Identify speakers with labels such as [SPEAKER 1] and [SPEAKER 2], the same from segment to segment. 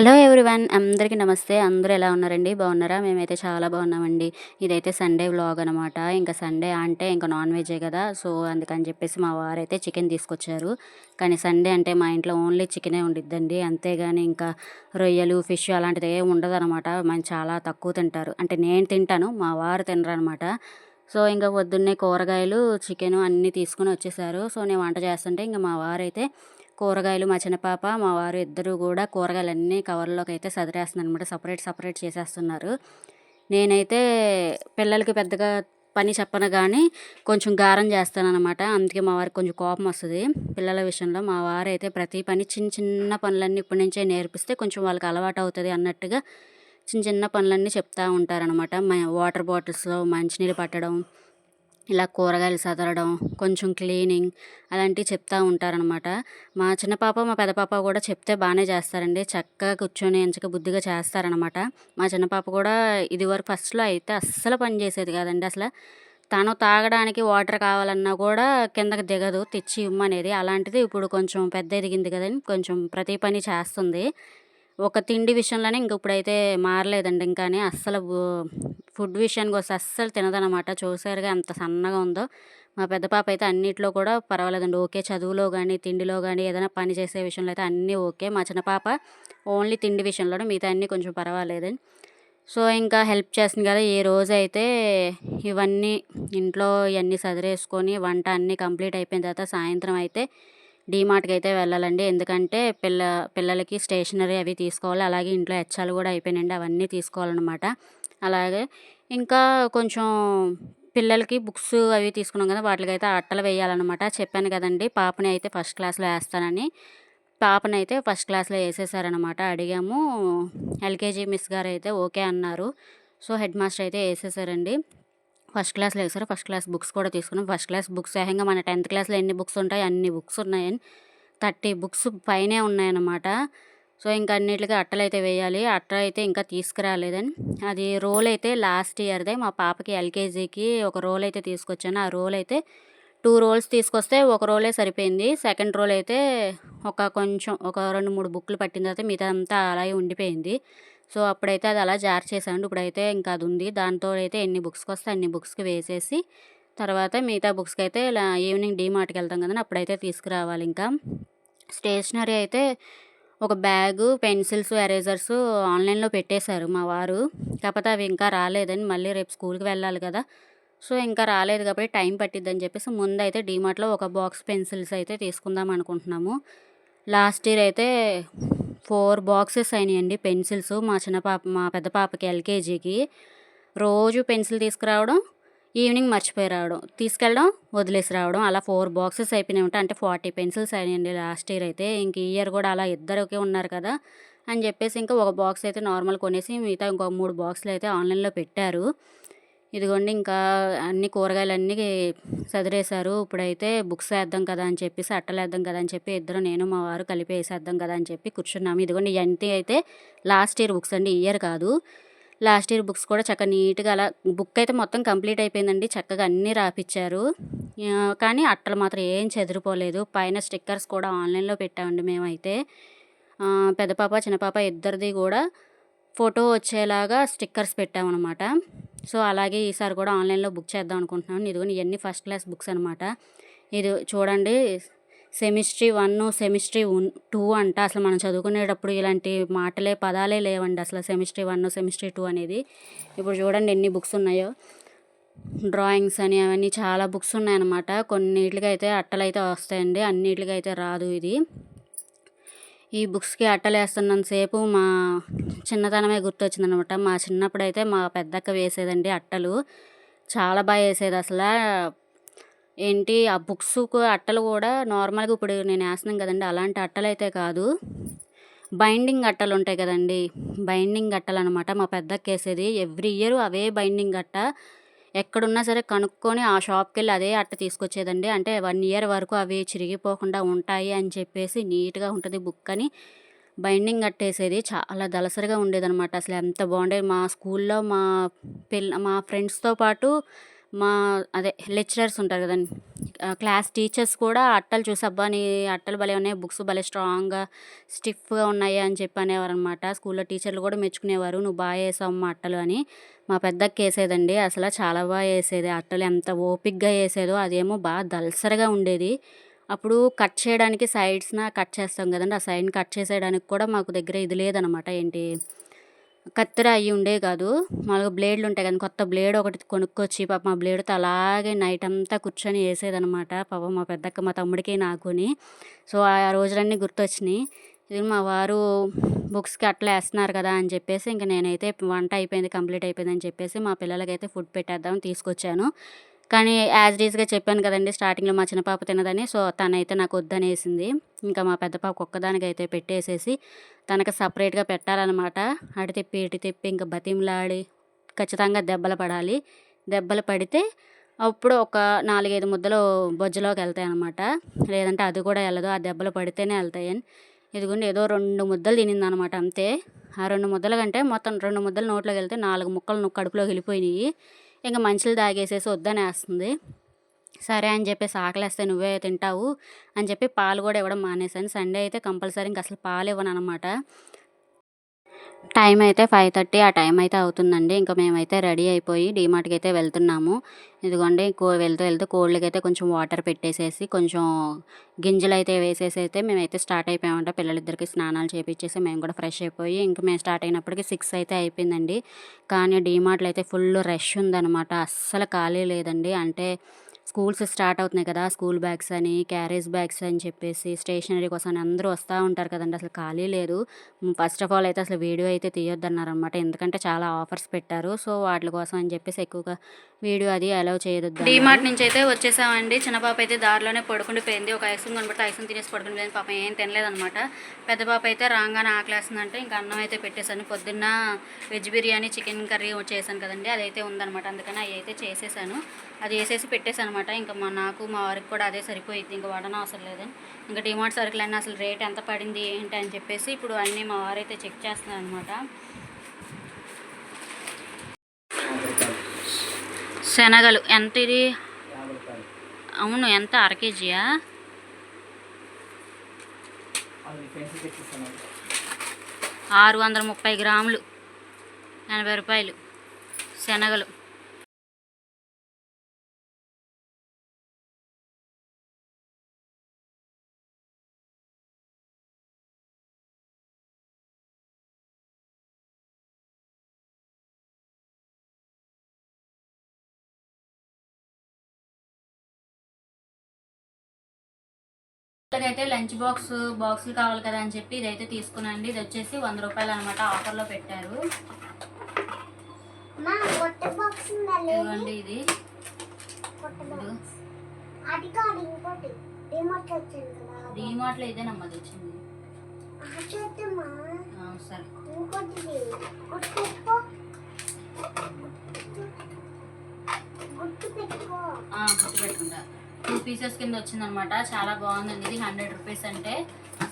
[SPEAKER 1] Hello everyone అందరికీ నమస్తే. అందరూ ఎలా ఉన్నారండి? బాగున్నారా? మేమైతే చాలా బాగున్నామండి. ఇదైతే సండే వ్లాగ్ అనమాట ఇంకా సండే అంటే ఇంకా నాన్ వెజే కదా. సో అందుకని చెప్పేసి మా వారైతే చికెన్ తీసుకొచ్చారు. కానీ సండే అంటే మా ఇంట్లో ఓన్లీ చికెనే ఉండిద్దండి. అంతేగాని ఇంకా రొయ్యలు ఫిష్ అలాంటిది ఏమి ఉండదు అనమాట మనం చాలా తక్కువ తింటారు. అంటే నేను తింటాను మా వారు తినరు అనమాట సో ఇంకా పొద్దున్నే కూరగాయలు చికెను అన్నీ తీసుకుని వచ్చేసారు. సో నేను వంట చేస్తుంటే ఇంకా మా వారైతే కూరగాయలు మా చిన్నపాప మా వారు ఇద్దరు కూడా కూరగాయలు అన్నీ కవర్లోకి అయితే సదిరేస్తున్నారు అనమాట సపరేట్ సపరేట్ చేసేస్తున్నారు. నేనైతే పిల్లలకి పెద్దగా పని చెప్పను కానీ కొంచెం గారం చేస్తానన్నమాట. అందుకే మా వారికి కొంచెం కోపం వస్తుంది పిల్లల విషయంలో. మా వారు అయితే ప్రతి పని చిన్న చిన్న పనులన్నీ ఇప్పటి నుంచే నేర్పిస్తే కొంచెం వాళ్ళకి అలవాటు అవుతుంది అన్నట్టుగా చిన్న చిన్న పనులన్నీ చెప్తూ ఉంటారనమాట వాటర్ బాటిల్స్లో మంచినీళ్ళు పట్టడం ఇలా కూరగాయలు సదరడం కొంచెం క్లీనింగ్ అలాంటివి చెప్తూ ఉంటారనమాట మా చిన్న పాప మా పెద్ద పాప కూడా చెప్తే బాగానే చేస్తారండి. చక్కగా కూర్చొని ఎంచక బుద్ధిగా చేస్తారనమాట మా చిన్న పాప కూడా ఇదివరకు ఫస్ట్లో అయితే అస్సలు పని చేసేది కాదండి. అసలు తను తాగడానికి వాటర్ కావాలన్నా కూడా కిందకి దిగదు తెచ్చి ఇమ్మనేది. అలాంటిది ఇప్పుడు కొంచెం పెద్ద ఎదిగింది కదండి. కొంచెం ప్రతి పని చేస్తుంది. ఒక తిండి విషయంలోనే ఇంక ఇప్పుడైతే మారలేదండి. ఇంకాని అస్సలు ఫుడ్ విషయానికి వస్తే అస్సలు తినదనమాట చూసారుగా ఎంత సన్నగా ఉందో. మా పెద్ద పాప అయితే అన్నిట్లో కూడా పర్వాలేదండి. ఓకే చదువులో కానీ తిండిలో కానీ ఏదైనా పని చేసే విషయంలో అయితే అన్నీ ఓకే. మా చిన్న పాప ఓన్లీ తిండి విషయంలోనే మిగతా అన్నీ కొంచెం పర్వాలేదండి సో ఇంకా హెల్ప్ చేస్తుంది కదా. ఏ రోజు అయితే ఇవన్నీ ఇంట్లో ఇవన్నీ సదిరేసుకొని వంట అన్నీ కంప్లీట్ అయిపోయిన తర్వాత సాయంత్రం అయితే డీమార్ట్కి అయితే వెళ్ళాలండి. ఎందుకంటే పిల్ల పిల్లలకి స్టేషనరీ అవి తీసుకోవాలి. అలాగే ఇంట్లో హెచ్చాలు కూడా అయిపోయినాయండి. అవన్నీ తీసుకోవాలన్నమాట. అలాగే ఇంకా కొంచెం పిల్లలకి బుక్స్ అవి తీసుకున్నాం కదా వాటికైతే అట్టలు వేయాలన్నమాట. చెప్పాను కదండి పాపని అయితే ఫస్ట్ క్లాస్లో వేస్తానని. పాపని అయితే ఫస్ట్ క్లాస్లో వేసేసారనమాట అడిగాము ఎల్కేజీ మిస్ గారు అయితే ఓకే అన్నారు. సో హెడ్ మాస్టర్ అయితే వేసేసారండి. ఫస్ట్ క్లాస్లో వేసారు ఫస్ట్ క్లాస్ బుక్స్ కూడా తీసుకున్నాం. ఫస్ట్ క్లాస్ బుక్స్ ఏకంగా మన టెన్త్ క్లాస్లో ఎన్ని బుక్స్ ఉంటాయి అన్ని బుక్స్ ఉన్నాయని థర్టీ బుక్స్ పైనే ఉన్నాయన్నమాట. సో ఇంకా అన్నిటికీ అట్టలు అయితే వేయాలి. అట్ట అయితే ఇంకా తీసుకురాలేదని. అది రోల్ అయితే లాస్ట్ ఇయర్దే మా పాపకి ఎల్కేజీకి ఒక రోల్ అయితే తీసుకొచ్చాను. ఆ రోల్ అయితే టూ రోల్స్ తీసుకొస్తే ఒక రోలే సరిపోయింది. సెకండ్ రోల్ అయితే ఒక కొంచెం ఒక రెండు మూడు బుక్లు పట్టిన తర్వాత మిగతా అంతా అలాగే ఉండిపోయింది. సో అప్పుడైతే అది అలా జార్ చేసాను ఇప్పుడైతే ఇంకా అది ఉంది. దాంతో అయితే ఎన్ని బుక్స్కి వస్తే అన్ని బుక్స్కి వేసేసి తర్వాత మిగతా బుక్స్కి అయితే ఇలా ఈవినింగ్ డీమార్ట్కి వెళ్తాం కదా అప్పుడైతే తీసుకురావాలి ఇంకా. స్టేషనరీ అయితే ఒక బ్యాగు పెన్సిల్స్ ఎరేజర్స్ ఆన్లైన్లో పెట్టేశారు మా వారు. కాకపోతే అవి ఇంకా రాలేదని మళ్ళీ రేపు స్కూల్కి వెళ్ళాలి కదా. సో ఇంకా రాలేదు కాబట్టి టైం పట్టిద్దని చెప్పేసి ముందు అయితే డీమార్ట్లో ఒక బాక్స్ పెన్సిల్స్ అయితే తీసుకుందాం అనుకుంటున్నాము. లాస్ట్ ఇయర్ అయితే ఫోర్ బాక్సెస్ అయినాయండి పెన్సిల్స్ మా చిన్న పాప మా పెద్ద పాపకి ఎల్కేజీకి. రోజు పెన్సిల్ తీసుకురావడం ఈవినింగ్ మర్చిపోయి రావడం తీసుకెళ్ళడం వదిలేసి రావడం అలా ఫోర్ బాక్సెస్ అయిపోయినాయి ఉంటాయి. అంటే ఫార్టీ పెన్సిల్స్ అయినాయండి లాస్ట్ ఇయర్ అయితే. ఇంక ఈ ఇయర్ కూడా అలా ఇద్దరికే ఉన్నారు కదా అని చెప్పేసి ఇంకా ఒక బాక్స్ అయితే నార్మల్ కొనేసి మిగతా ఇంకో మూడు బాక్సులు అయితే ఆన్లైన్లో పెట్టారు. ఇదిగోండి ఇంకా అన్ని కూరగాయలు అన్నీ ఇప్పుడైతే బుక్స్ వేద్దాం కదా అని చెప్పేసి అట్టలు వేద్దాం కదా అని చెప్పి ఇద్దరు నేను మా వారు కలిపి వేసేద్దాం కదా అని చెప్పి కూర్చున్నాము. ఇదిగోండి ఇవన్నీ అయితే లాస్ట్ ఇయర్ బుక్స్ అండి. ఇయర్ కాదు. లాస్ట్ ఇయర్ బుక్స్ కూడా చక్కగా నీట్గా అలా బుక్ అయితే మొత్తం కంప్లీట్ అయిపోయిందండి. చక్కగా అన్నీ రాపిచ్చారు. కానీ అట్టలు మాత్రం ఏం చెదిరిపోలేదు. పైన స్టిక్కర్స్ కూడా ఆన్లైన్లో పెట్టామండి మేమైతే. పెద్ద పాప చిన్న పాప ఇద్దరిది కూడా ఫోటో వచ్చేలాగా స్టిక్కర్స్ పెట్టామన్నమాట. సో అలాగే ఈసారి కూడా ఆన్లైన్లో బుక్ చేద్దాం అనుకుంటున్నాను ఇదిగోని ఇవన్నీ ఫస్ట్ క్లాస్ బుక్స్ అనమాట ఇది చూడండి. సెమిస్ట్రీ వన్ సెమిస్ట్రీ టూ అంట అసలు మనం చదువుకునేటప్పుడు ఇలాంటి మాటలే పదాలే లేవండి అసలు సెమిస్ట్రీ వన్ సెమిస్ట్రీ టూ అనేది. ఇప్పుడు చూడండి ఎన్ని బుక్స్ ఉన్నాయో. డ్రాయింగ్స్ అని అవన్నీ చాలా బుక్స్ ఉన్నాయన్నమాట. కొన్నిటికి అయితే అట్టలు అయితే వస్తాయండి అన్నిటికి అయితే రాదు ఇది. ఈ బుక్స్కి అట్టలు వేస్తున్నంతసేపు మా చిన్నతనమే గుర్తొచ్చిందనమాట మా చిన్నప్పుడు అయితే మా పెద్దక్క వేసేదండి అట్టలు. చాలా బాగా వేసేది అసలు. ఏంటి? ఆ బుక్స్కు అట్టలు కూడా నార్మల్గా ఇప్పుడు నేను వేస్తున్నాను కదండి అలాంటి అట్టలు అయితే కాదు. బైండింగ్ అట్టలు ఉంటాయి కదండి. బైండింగ్ అట్టలు అనమాట మా పెద్దక్కేసేది ఎవ్రీ ఇయర్ అవే బైండింగ్ అట్ట. ఎక్కడున్నా సరే కనుక్కొని ఆ షాప్కి వెళ్ళి అదే అట్ట తీసుకొచ్చేదండి. అంటే వన్ ఇయర్ వరకు అవి చిరిగిపోకుండా ఉంటాయి అని చెప్పేసి నీట్గా ఉంటుంది బుక్ అని. బైండింగ్ కట్టేసేది చాలా దలసరిగా ఉండేదనమాట. అసలు ఎంత బాగుండేది. మా స్కూల్లో మా పిల్ల మా ఫ్రెండ్స్తో పాటు మా అదే లెక్చరర్స్ ఉంటారు కదండి. క్లాస్ టీచర్స్ కూడా అట్టలు చూసి అబ్బా నీ అట్టలు భలే ఉన్నాయి బుక్స్ భలే స్ట్రాంగ్గా స్టిఫ్గా ఉన్నాయి అని చెప్పి అనేవారు అనమాట స్కూల్లో టీచర్లు కూడా మెచ్చుకునేవారు నువ్వు బాగా వేసావు మా అట్టలు అని. మా పెద్దక్క వేసేదండి అసలు చాలా బాగా వేసేది. అట్టలు ఎంత ఓపిక్గా వేసేదో అదేమో బాగా దల్సరగా ఉండేది. అప్పుడు కట్ చేయడానికి సైడ్స్న కట్ చేస్తాం కదండి ఆ సైడ్ని కట్ చేసేయడానికి కూడా మాకు దగ్గర ఇది లేదనమాట ఏంటి కత్తెర అయ్యి ఉండే కాదు. మామూలుగా బ్లేడ్లు ఉంటాయి కానీ కొత్త బ్లేడ్ ఒకటి కొనుక్కొచ్చి పాప మా బ్లేడ్తో అలాగే నైట్ అంతా కూర్చొని వేసేదనమాట పాప మా పెద్దక్క మా తమ్ముడికి నాకుని. సో ఆ రోజులన్నీ గుర్తొచ్చినాయి. ఇది మా వారు బుక్స్కి అట్లా వేస్తున్నారు కదా అని చెప్పేసి ఇంక నేనైతే వంట అయిపోయింది కంప్లీట్ అయిపోయింది అని చెప్పేసి మా పిల్లలకైతే ఫుడ్ పెట్టేద్దాం తీసుకొచ్చాను. కానీ యాజ్ డీజ్గా చెప్పాను కదండి స్టార్టింగ్లో మా చిన్న పాప తినదని సో తనైతే నాకు వద్దనేసింది. ఇంకా మా పెద్ద పాప ఒక్కదానికి అయితే పెట్టేసేసి తనకు సపరేట్గా పెట్టాలన్నమాట. అటు తిప్పి ఇటు తిప్పి ఇంకా బతిమలాడి ఖచ్చితంగా దెబ్బలు పడాలి. దెబ్బలు పడితే అప్పుడు ఒక నాలుగైదు ముద్దలు బొజ్జలోకి వెళ్తాయి అనమాట లేదంటే అది కూడా వెళ్ళదు ఆ దెబ్బలు పడితేనే వెళ్తాయని ఇదిగోండి ఏదో రెండు ముద్దలు తినింది అనమాట అంతే. ఆ రెండు ముద్దల కంటే మొత్తం రెండు ముద్దలు నోట్లోకి వెళ్తే నాలుగు ముక్కలు కడుపులోకి వెళ్ళిపోయినాయి. ఇంకా మంచులు తాగేసేసి వద్దనేస్తుంది. సరే అని చెప్పేసి ఆకలేస్తే నువ్వే తింటావు అని చెప్పి పాలు కూడా ఇవ్వడం మానేశాను. సండే అయితే కంపల్సరీ ఇంకా అసలు పాలు ఇవ్వను అనమాట టైం అయితే ఫైవ్ థర్టీ ఆ టైం అయితే అవుతుందండి. ఇంకా మేమైతే రెడీ అయిపోయి డీమార్ట్కి అయితే వెళ్తున్నాము. ఇదిగోండి కో వెళ్తూ వెళ్తూ కోళ్ళకి అయితే కొంచెం వాటర్ పెట్టేసేసి కొంచెం గింజలు అయితే వేసేసి అయితే మేమైతే స్టార్ట్ అయిపోయామంట. పిల్లలిద్దరికి స్నానాలు చేపించేసి మేము కూడా ఫ్రెష్ అయిపోయి ఇంకా మేము స్టార్ట్ అయినప్పటికీ సిక్స్ అయితే అయిపోయిందండి. కానీ డీమార్ట్లో అయితే ఫుల్ రష్ ఉందన్నమాట. అస్సలు ఖాళీ లేదండి. అంటే స్కూల్స్ స్టార్ట్ అవుతున్నాయి కదా స్కూల్ బ్యాగ్స్ అని క్యారేజ్ బ్యాగ్స్ అని చెప్పేసి స్టేషనరీ కోసం అని అందరూ వస్తూ ఉంటారు కదండి. అసలు ఖాళీ లేదు. ఫస్ట్ ఆఫ్ ఆల్ అయితే అసలు వీడియో అయితే తీయొద్దన్నారనమాట ఎందుకంటే చాలా ఆఫర్స్ పెట్టారు. సో వాటి కోసం అని చెప్పేసి ఎక్కువగా వీడియో అది అలౌ చేయొద్దు. డీమార్ట్ నుంచి అయితే వచ్చేసామండి. చిన్న పాప అయితే దారిలోనే పడుకుండిపోయింది ఒక ఐస్ కనబడితే ఐస్ తినేసి పడుకుండిపోయింది పాప ఏం తినలేదనమాట పెద్ద పాప అయితే రాగానే ఆకలేస్తుందంటే ఇంకా అన్నం అయితే పెట్టేశాను. పొద్దున్న వెజ్ బిర్యానీ చికెన్ కర్రీ చేశాను కదండి. అదైతే ఉందనమాట అందుకని అవి అయితే చేసేసాను. అది వేసేసి పెట్టేసి అనమాట ఇంకా మా నాకు మా వారికి కూడా అదే సరిపోయింది ఇంకా వాడన అవసరం లేదు ఇంకా డిమార్ట్ సరుకులు అన్నీ అసలు రేట్ ఎంత పడింది ఏంటి అని చెప్పేసి ఇప్పుడు అన్నీ మా వారైతే చెక్ చేస్తున్నారు అనమాట శనగలు ఎంత ఇది? అవును ఎంత? అర కేజీయా? ఆరు వందల ముప్పై గ్రాములు. ఎనభై రూపాయలు. శనగలు. అయితే లంచ్ బాక్స్ బాక్సులు కావాలి కదా అని చెప్పి ఇదైతే తీసుకున్నాండి ఇది వచ్చేసి వంద రూపాయలు అనమాట ఆఫర్లో పెట్టారు. ఇది.
[SPEAKER 2] కదా
[SPEAKER 1] డీమార్ట్లో ఇదే నమ్మది వచ్చింది సరే.
[SPEAKER 2] గుర్తు పెట్టుకో.
[SPEAKER 1] టూ పీసెస్ కింద వచ్చిందనమాట. చాలా బాగుందండి ఇది హండ్రెడ్ రూపీస్ అంటే.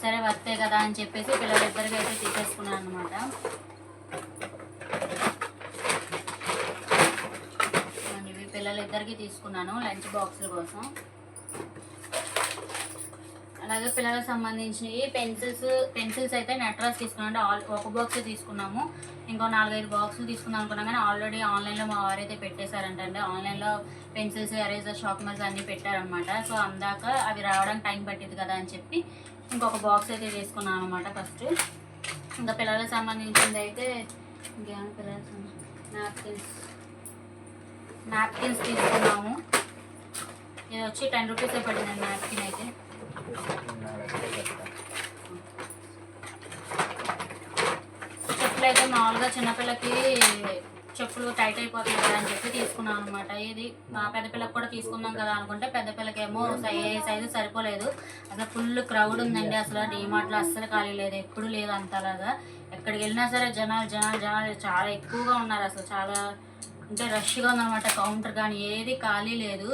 [SPEAKER 1] సరే వర్తే కదా అని చెప్పేసి పిల్లలిద్దరికి అయితే తీసేసుకున్నాను అనమాట ఇవి పిల్లలిద్దరికి తీసుకున్నాను లంచ్ బాక్సుల కోసం. అలాగే పిల్లలకు సంబంధించినవి పెన్సిల్స్ పెన్సిల్స్ అయితే నెట్రాస్ తీసుకున్నాం అంటే ఆల్ ఒక బాక్స్ తీసుకున్నాము. ఇంకో నాలుగైదు బాక్సులు తీసుకుందాం అనుకున్నాం కానీ ఆల్రెడీ ఆన్లైన్లో మా వారైతే పెట్టేశారంట అంటే ఆన్లైన్లో పెన్సిల్స్ ఎరేజర్ షార్ప్నర్స్ అన్నీ పెట్టారనమాట సో అందాక అవి రావడానికి టైం పట్టింది కదా అని చెప్పి ఇంకొక బాక్స్ అయితే తీసుకున్నాను అనమాట ఫస్ట్. ఇంకా పిల్లలకు సంబంధించింది అయితే ఇంకేమైనా పిల్లలకు నాప్కిన్స్. నాప్కిన్స్ తీసుకున్నాము. ఇది వచ్చి టెన్ రూపీసే పడిందండి నాప్కిన్ అయితే. చెప్పులు అయితే మామూలుగా చిన్నపిల్లకి చెప్పులు టైట్ అయిపోతుంది కదా అని చెప్పి తీసుకున్నాం అనమాట ఇది మా పెద్ద పిల్లకి కూడా తీసుకుందాం కదా అనుకుంటే పెద్ద పిల్లకేమో సై సైజు సరిపోలేదు. అసలు ఫుల్ క్రౌడ్ ఉందండి అసలు. డీమార్ట్లో అస్సలు ఖాళీ లేదు. ఎప్పుడు లేదు అంతలాగా. ఎక్కడికి వెళ్ళినా సరే జనాలు జనాలు జనాలు చాలా ఎక్కువగా ఉన్నారు అసలు. చాలా అంటే రష్గా ఉందన్నమాట. కౌంటర్ కానీ ఏది ఖాళీ లేదు.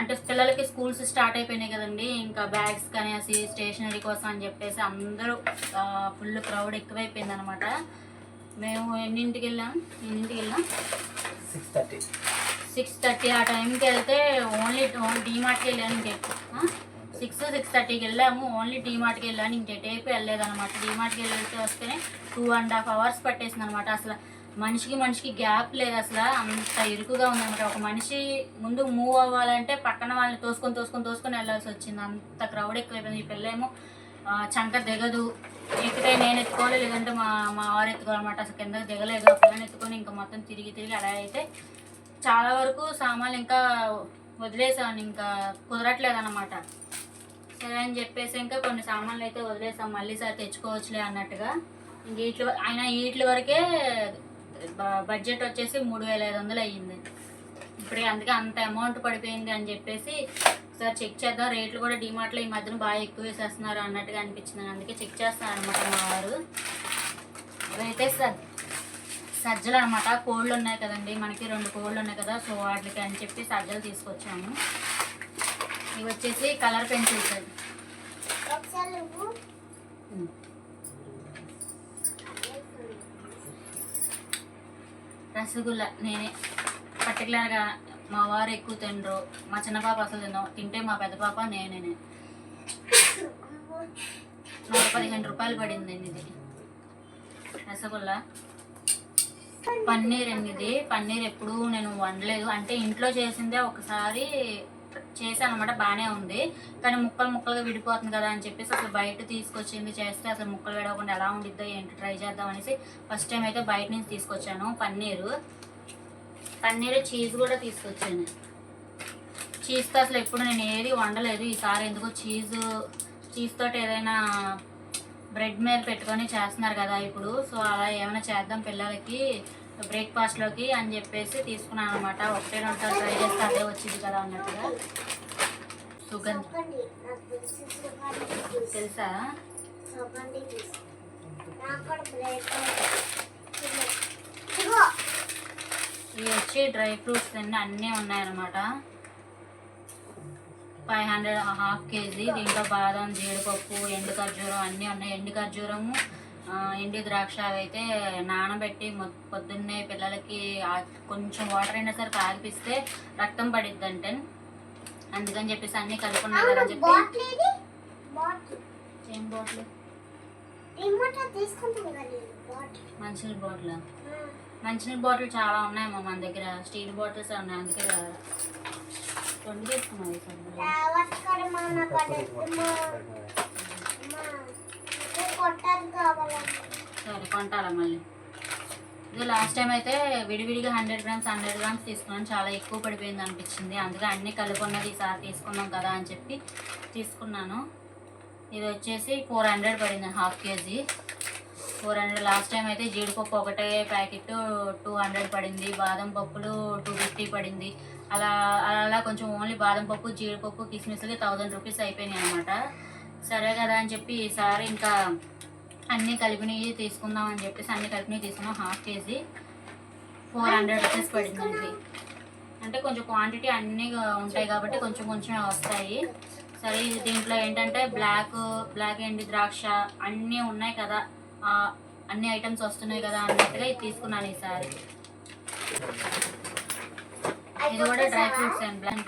[SPEAKER 1] అంటే పిల్లలకి స్కూల్స్ స్టార్ట్ అయిపోయినాయి కదండి. ఇంకా బ్యాగ్స్ కానీ అసి స్టేషనరీ కోసం అని చెప్పేసి అందరూ ఫుల్ క్రౌడ్ ఎక్కువైపోయింది అనమాట మేము ఎన్నింటికి వెళ్ళాం? ఎన్నింటికి వెళ్ళాం?
[SPEAKER 3] Six thirty.
[SPEAKER 1] Six thirty. ఆ టైంకి వెళ్తే ఓన్లీ డీమార్ట్కి వెళ్ళాను ఇంకెట్టు సిక్స్ సిక్స్ థర్టీకి వెళ్ళాము. ఓన్లీ డీమార్ట్కి వెళ్ళాను. ఇంకెటేపు వెళ్ళలేదు అనమాట డీమార్ట్కి వెళ్తే వస్తేనే టూ అండ్ హాఫ్ అవర్స్ పట్టేసింది అనమాట అసలు మనిషికి మనిషికి గ్యాప్ లేదు అసలు. అంత ఇరుకుగా ఉందన్నమాట. ఒక మనిషి ముందు మూవ్ అవ్వాలంటే పక్కన వాళ్ళని తోసుకొని తోసుకొని తోసుకొని వెళ్ళాల్సి వచ్చింది. అంత క్రౌడ్ ఎక్కువైపోయింది. ఈ పిల్లేమో చంక దిగదు. ఎక్కితే నేను ఎత్తుకోవాలి లేదంటే మా మా వారు ఎత్తుకోవాలన్నమాట. అసలు కిందకి దిగలేదు. ఆ పిల్లని ఎత్తుకొని ఇంకా మొత్తం తిరిగి తిరిగి అలా అయితే చాలా వరకు సామాన్లు ఇంకా వదిలేసాను. ఇంకా కుదరట్లేదు అనమాట సరే అని చెప్పేసి ఇంకా కొన్ని సామాన్లు అయితే వదిలేసాం. మళ్ళీ సార్ తెచ్చుకోవచ్చులే అన్నట్టుగా. ఇంక వీటి అయినా వీటి వరకే బడ్జెట్ వచ్చేసి మూడు వేల ఐదు వందలు అయ్యింది. ఇప్పుడు అందుకే అంత అమౌంట్ పడిపోయింది అని చెప్పేసి సార్ చెక్ చేద్దాం. రేట్లు కూడా డిమార్ట్లో ఈ మధ్యన బాగా ఎక్కువ వేసేస్తున్నారు అన్నట్టుగా అనిపించింది. అందుకే చెక్ చేస్తాను అనమాట మా వారు. ఇవైతే స సజ్జలు అనమాట కోళ్ళు ఉన్నాయి కదండి. మనకి రెండు కోళ్ళు ఉన్నాయి కదా. సో వాటికి అని చెప్పి సజ్జలు తీసుకొచ్చాము. ఇవి వచ్చేసి కలర్ పెన్సిల్స్.
[SPEAKER 2] ఒకసారి
[SPEAKER 1] రసగుల్లా నేనే. పర్టికులర్గా మా వారు ఎక్కువ తినరు. మా చిన్న పాప అసలు తినవు తింటే మా పెద్ద పాప నేనే నూట పదిహేను రూపాయలు పడింది ఇది. రసగుల్లా. పన్నీర్ అండి ఇది. పన్నీర్ ఎప్పుడూ నేను వండలేదు. అంటే ఇంట్లో చేసిందే ఒకసారి చేశాను అనమాట బాగానే ఉంది. కానీ ముక్కలు ముక్కలుగా విడిపోతుంది కదా అని చెప్పేసి అసలు బయట తీసుకొచ్చింది చేస్తే అసలు ముక్కలు విడవకుండా ఎలా ఉండిద్దో ఏంటి ట్రై చేద్దాం అనేసి ఫస్ట్ టైం అయితే బయట నుంచి తీసుకొచ్చాను పన్నీరు. పన్నీర్ చీజ్ కూడా తీసుకొచ్చాను. చీజ్తో అసలు ఎప్పుడు నేను ఏది వండలేదు. ఈసారి ఎందుకో చీజ్ చీజ్ తోటి ఏదైనా బ్రెడ్ మీద పెట్టుకొని చేస్తున్నారు కదా ఇప్పుడు. సో అలా ఏమైనా చేద్దాం పిల్లలకి. బ్రేక్ఫాస్ట్లోకి అని చెప్పేసి తీసుకున్నాను అనమాట ఒకటే రెండు సార్లు ట్రై చేస్తే అదే వచ్చింది కదా అన్నట్టుగా. సుగంధ.
[SPEAKER 2] తెలుసా?
[SPEAKER 1] ఇవి వచ్చి డ్రై ఫ్రూట్స్ అన్నీ అన్నీ ఉన్నాయన్నమాట. Five hundred half KG. దీంట్లో బాదం జీడిపప్పు ఎండు ఖర్జూరం అన్నీ ఉన్నాయి. ఎండు ఖర్జూరము ఎండు ద్రాక్ష అవి అయితే నానబెట్టి మొ- పొద్దున్నే పిల్లలకి కొంచెం వాటర్ అయినా సరే తాగిపిస్తే రక్తం పడిద్దంటే. అందుకని చెప్పేసి అన్నీ కలుపుకున్నాయి కదా అని చెప్పి.
[SPEAKER 2] బాటిల్
[SPEAKER 1] ఏం మంచినీళ్ళ బాటిల్? మంచినీళ్ళ బాటిల్ చాలా ఉన్నాయమ్మా మన దగ్గర. స్టీల్ బాటిల్స్ ఉన్నాయి అందుకే రెండు తీసుకున్నాం సరే కొంటారా మళ్ళీ? ఇది లాస్ట్ టైం అయితే విడివిడిగా హండ్రెడ్ గ్రామ్స్ హండ్రెడ్ గ్రామ్స్ తీసుకున్నాను. చాలా ఎక్కువ పడిపోయింది అనిపించింది. అందుకే అన్ని కలుపుకున్నది ఈసారి తీసుకున్నాం కదా అని చెప్పి తీసుకున్నాను. ఇది వచ్చేసి ఫోర్ హండ్రెడ్ పడింది half KG four hundred last time అయితే జీడిపప్పు ఒకటే ప్యాకెట్ టూ హండ్రెడ్ పడింది. బాదం పప్పులు టూ ఫిఫ్టీ పడింది. అలా అలా అలా కొంచెం ఓన్లీ బాదం పప్పు జీడిపప్పు కిస్మిస్కి థౌజండ్ రూపీస్ అయిపోయినాయి అనమాట సరే కదా అని చెప్పి ఈసారి ఇంకా అన్నీ కలిపినవి తీసుకుందాం అని చెప్పేసి అన్ని కలిపినవి తీసుకున్నాం half KG. Four hundred rupees పడిందండి అంటే కొంచెం క్వాంటిటీ అన్నీ ఉంటాయి కాబట్టి కొంచెం కొంచెం వస్తాయి. సరే ఇది దీంట్లో ఏంటంటే బ్లాక్ బ్లాక్ ఎండి ద్రాక్ష అన్నీ ఉన్నాయి కదా. అన్ని ఐటమ్స్ వస్తున్నాయి కదా అన్నట్టుగా ఇది తీసుకున్నాను ఈసారి ఇది కూడా డ్రై ఫ్రూట్స్ అండ్ బ్లాక్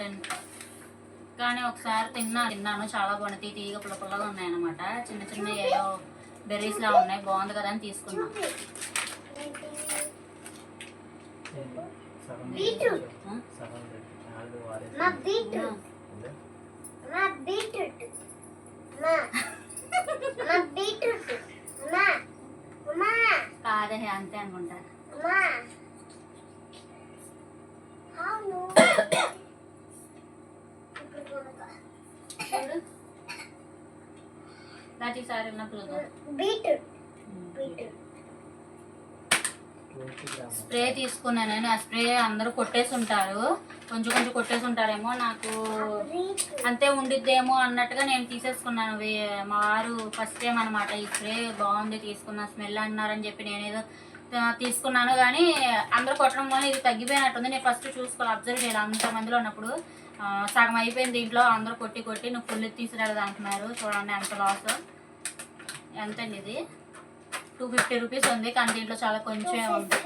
[SPEAKER 1] కానీ ఒకసారి తిన్నా తిన్నాను. చాలా బాగుంది. తీగ పుల్ల పుల్లగా ఉన్నాయి అనమాట చిన్న చిన్న ఏయో బెర్రీస్ లా ఉన్నాయి. బాగుంది కదా అని తీసుకున్నా.
[SPEAKER 2] బీట్రూట్.
[SPEAKER 1] ఆ?
[SPEAKER 2] మా బీట్రూట్ మా. బీట్రూట్ మా మా బీట్రూట్ మా మా
[SPEAKER 1] కాదే అంతే అనుకుంటా
[SPEAKER 2] మా అవును ఇప్పుడు కొనుక్కో.
[SPEAKER 1] చూడు ఉన్నప్పుడు.
[SPEAKER 2] బీట్రూట్. బీట్రూట్.
[SPEAKER 1] స్ప్రే తీసుకున్నాను నేను. ఆ స్ప్రే అందరూ కొట్టేసి ఉంటారు. కొంచెం కొంచెం కొట్టేసి ఉంటారేమో నాకు. అంతే ఉండిద్దేమో అన్నట్టుగా నేను తీసేసుకున్నాను. వే- మా వారు ఫస్ట్ టైం అనమాట ఈ స్ప్రే బాగుంది తీసుకున్నా స్మెల్ అన్నారని చెప్పి నేనేదో ఆ, తీసుకున్నాను కానీ అందరూ కొట్టడం వల్ల ఇది తగ్గిపోయినట్టుంది. నేను ఫస్ట్ చూసుకోవాలి అబ్జర్వ్ చేయాలి. అంతమందిలో ఉన్నప్పుడు ఆ, సగం అయిపోయింది దీంట్లో. అందరూ కొట్టి కొట్టి నువ్వు ఫుల్ తీసుకురాలేదు అంటున్నారు చూడండి ఎంత లాస్ ఎంతండి ఇది? టూ ఫిఫ్టీ రూపీస్ ఉంది కానీ దీంట్లో చాలా కొంచెం ఉంది.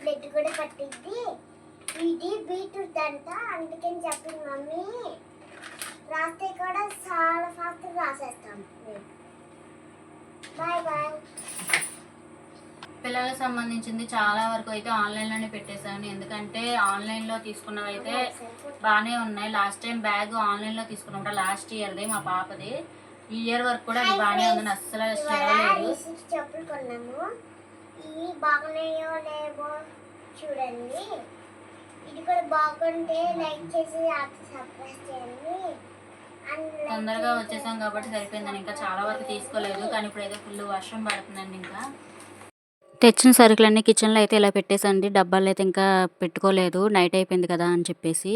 [SPEAKER 2] బ్లడ్ కూడా పట్టిద్ది. ఇది బీట్రూట్ అంట అందుకని చెప్పింది మమ్మీ రాస్తే కూడా చాలా ఫాస్ట్ రాసేస్తాం. బాయ్ బాయ్
[SPEAKER 1] పిల్లలకు సంబంధించింది చాలా వరకు అయితే ఆన్లైన్లోనే పెట్టేశాను. ఎందుకంటే ఆన్లైన్లో తీసుకున్నవి అయితే బాగానే ఉన్నాయి. లాస్ట్ టైం బ్యాగ్ ఆన్లైన్లో తీసుకున్నాం లాస్ట్ ఇయర్ది మా పాపది. ఈ ఇయర్ వరకు కూడా అది బాగానే ఉందని అస్సలు
[SPEAKER 2] ఇవాళ
[SPEAKER 1] చెడలేదు
[SPEAKER 2] ఈ సిక్స్ చెప్పులు కొన్నాము. ఇవి బాగున్నాయో లేవో చూడండి. ఇది కూడా బాగుంటే లైక్ చేసి సబ్స్క్రైబ్ చేయండి.
[SPEAKER 1] తొందరగా
[SPEAKER 2] చేసి
[SPEAKER 1] వచ్చేసాం కాబట్టి సరిపోయిందని ఇంకా చాలా వరకు తీసుకోలేదు. కానీ ఇప్పుడు అయితే ఫుల్ వర్షం పడుతుందండి ఇంకా. తెచ్చిన సరుకులన్నీ కిచెన్లో అయితే ఇలా పెట్టేసండి డబ్బాలు అయితే ఇంకా పెట్టుకోలేదు. నైట్ అయిపోయింది కదా అని చెప్పేసి.